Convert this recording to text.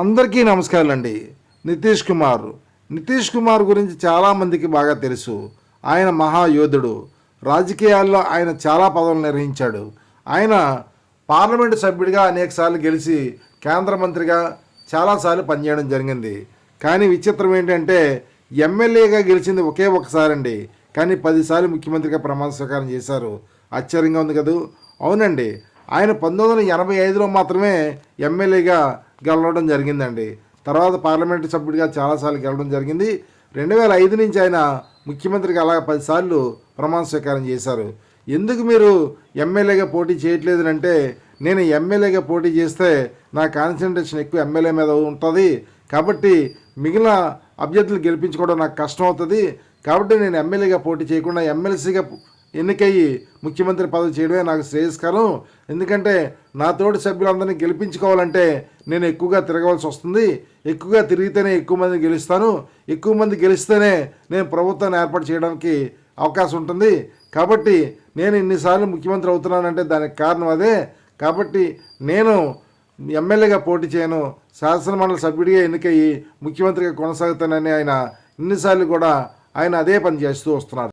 అందరికీ నమస్కారం అండి నితీష్ కుమార్. నితీష్ కుమార్ గురించి చాలామందికి బాగా తెలుసు. ఆయన మహాయోధుడు. రాజకీయాల్లో ఆయన చాలా పదవులు నిర్వహించాడు. ఆయన పార్లమెంటు సభ్యుడిగా అనేకసార్లు గెలిచి కేంద్ర మంత్రిగా చాలాసార్లు పనిచేయడం జరిగింది. కానీ విచిత్రం ఏంటంటే ఎమ్మెల్యేగా గెలిచింది ఒకే ఒకసారి అండి కానీ పదిసార్లు ముఖ్యమంత్రిగా ప్రమాణ స్వీకారం చేశారు. ఆశ్చర్యంగా ఉంది కదూ? అవునండి. ఆయన పంతొమ్మిది వందల ఎనభై ఐదులో మాత్రమే ఎమ్మెల్యేగా గెలవడం జరిగిందండి. తర్వాత పార్లమెంటు సభ్యుడిగా చాలాసార్లు గెలవడం జరిగింది. రెండు వేల ఐదు నుంచి ఆయన ముఖ్యమంత్రికి అలా పదిసార్లు ప్రమాణ స్వీకారం చేశారు. ఎందుకు మీరు ఎమ్మెల్యేగా పోటీ చేయట్లేదు అంటే నేను ఎమ్మెల్యేగా పోటీ చేస్తే నా కాన్సన్ట్రేషన్ ఎక్కువ ఎమ్మెల్యే మీద ఉంటుంది. కాబట్టి మిగిలిన అభ్యర్థులు గెలిపించుకోవడం నాకు కష్టం అవుతుంది కాబట్టి నేను ఎమ్మెల్యేగా పోటీ చేయకుండా ఎమ్మెల్సీగా ఎన్నికయ్యి ముఖ్యమంత్రి పదవి చేయడమే నాకు శ్రేయస్కరం. ఎందుకంటే నా తోటి సభ్యులందరినీ గెలిపించుకోవాలంటే నేను ఎక్కువగా తిరగవలసి వస్తుంది. ఎక్కువగా తిరిగితేనే ఎక్కువ మంది గెలుస్తాను. ఎక్కువ మంది గెలిస్తేనే నేను ప్రభుత్వాన్ని ఏర్పాటు చేయడానికి అవకాశం ఉంటుంది. కాబట్టి నేను ఇన్నిసార్లు ముఖ్యమంత్రి అవుతున్నానంటే దానికి కారణం అదే. కాబట్టి నేను ఎమ్మెల్యేగా పోటీ చేయను. శాసనమండలి సభ్యుడిగా ఎన్నికయ్యి ముఖ్యమంత్రిగా కొనసాగుతానని ఆయన ఇన్నిసార్లు కూడా ఆయన అదే పని చేస్తూ వస్తున్నారు.